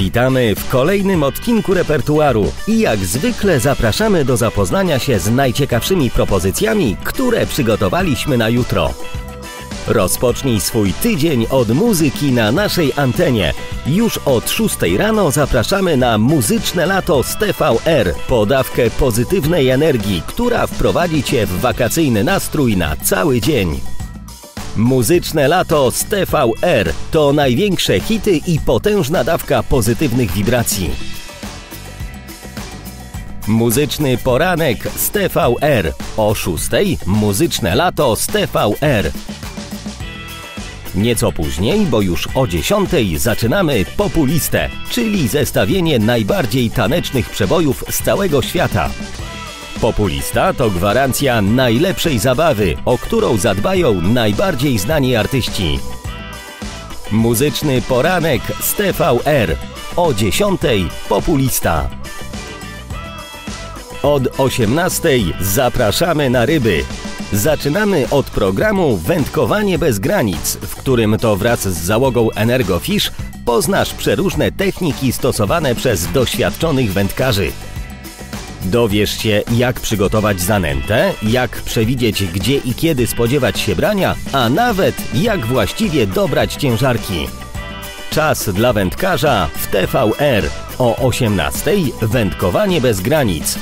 Witamy w kolejnym odcinku repertuaru i jak zwykle zapraszamy do zapoznania się z najciekawszymi propozycjami, które przygotowaliśmy na jutro. Rozpocznij swój tydzień od muzyki na naszej antenie. Już od 6 rano zapraszamy na muzyczne lato z TVR, podawkę pozytywnej energii, która wprowadzi Cię w wakacyjny nastrój na cały dzień. Muzyczne lato z TVR to największe hity i potężna dawka pozytywnych wibracji. Muzyczny poranek z TVR. O 6 muzyczne lato z TVR. Nieco później, bo już o 10 zaczynamy Populistę, czyli zestawienie najbardziej tanecznych przebojów z całego świata. Populista to gwarancja najlepszej zabawy, o którą zadbają najbardziej znani artyści. Muzyczny poranek z TVR. O 10 Populista. Od 18 zapraszamy na ryby. Zaczynamy od programu Wędkowanie bez granic, w którym to wraz z załogą Energofish poznasz przeróżne techniki stosowane przez doświadczonych wędkarzy. Dowiesz się, jak przygotować zanętę, jak przewidzieć, gdzie i kiedy spodziewać się brania, a nawet jak właściwie dobrać ciężarki. Czas dla wędkarza w TVR o 18:00 Wędkowanie bez granic.